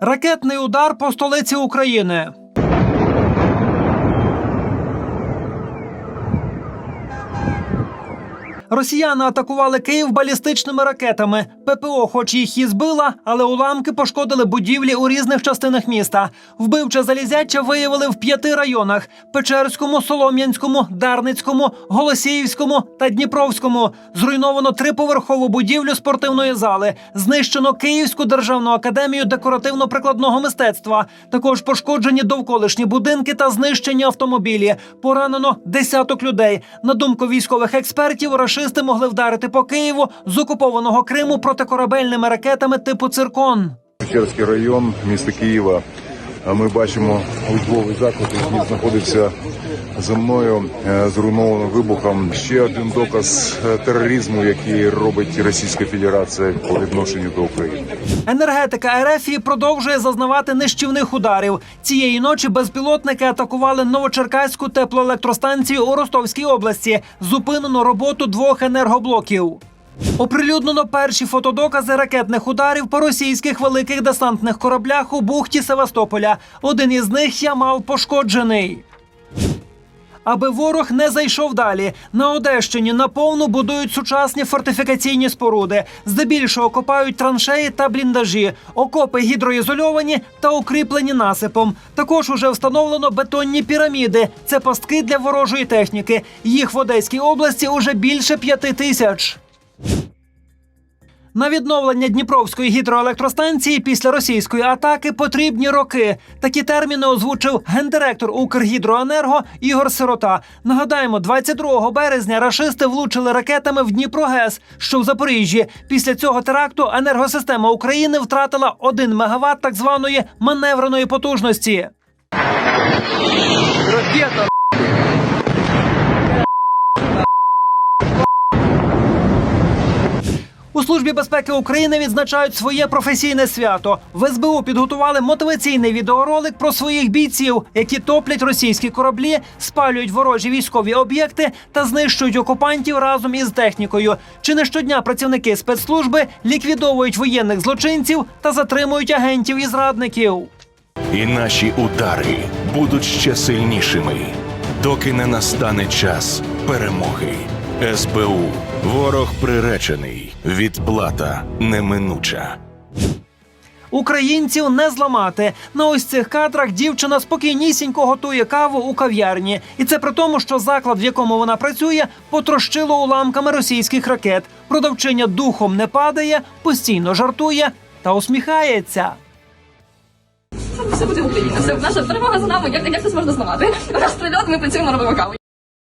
Ракетний удар по столиці України. Росіяни атакували Київ балістичними ракетами. ППО, хоч їх і збила, але уламки пошкодили будівлі у різних частинах міста. Вбивче залізяча виявили в п'яти районах: Печерському, Солом'янському, Дарницькому, Голосіївському та Дніпровському. Зруйновано триповерхову будівлю спортивної зали. Знищено Київську державну академію декоративно-прикладного мистецтва. Також пошкоджені довколишні будинки та знищені автомобілі. Поранено десяток людей. На думку військових експертів, рашисти могли вдарити по Києву з окупованого Криму протикорабельними ракетами типу циркон. Печерський район міста Києва. Ми бачимо учбовий заклад, який знаходився за мною, е, зруйнований вибухом. Ще один доказ е, тероризму, який робить Російська Федерація по відношенню до України. Енергетика РФ продовжує зазнавати нищівних ударів. Цієї ночі безпілотники атакували Новочеркаську теплоелектростанцію у Ростовській області. Зупинено роботу двох енергоблоків. Оприлюднено перші фотодокази ракетних ударів по російських великих десантних кораблях у бухті Севастополя. Один із них я мав пошкоджений. Аби ворог не зайшов далі, на Одещині наповну будують сучасні фортифікаційні споруди. Здебільшого копають траншеї та бліндажі, окопи гідроізольовані та укріплені насипом. Також уже встановлено бетонні піраміди. Це пастки для ворожої техніки. Їх в Одеській області уже більше п'яти тисяч. На відновлення Дніпровської гідроелектростанції після російської атаки потрібні роки. Такі терміни озвучив гендиректор Укргідроенерго Ігор Сирота. Нагадаємо, 22 березня рашисти влучили ракетами в Дніпрогес, що в Запоріжжі. Після цього теракту енергосистема України втратила 1 мегаватт так званої маневреної потужності. Ракета службі безпеки України відзначають своє професійне свято. В СБУ підготували мотиваційний відеоролик про своїх бійців, які топлять російські кораблі, спалюють ворожі військові об'єкти та знищують окупантів разом із технікою. Чи не щодня працівники спецслужби ліквідовують воєнних злочинців та затримують агентів і зрадників. І наші удари будуть ще сильнішими, доки не настане час перемоги. СБУ ворог приречений, відплата неминуча. Українців не зламати. На ось цих кадрах дівчина спокійнісінько готує каву у кав'ярні. І це при тому, що заклад, в якому вона працює, потрощило уламками російських ракет. Продавчиня духом не падає, постійно жартує та усміхається. Все буде Україна. Все наша перемога за нами. Як, як це можна зламати? Прильот, ми працюємо, робимо каву.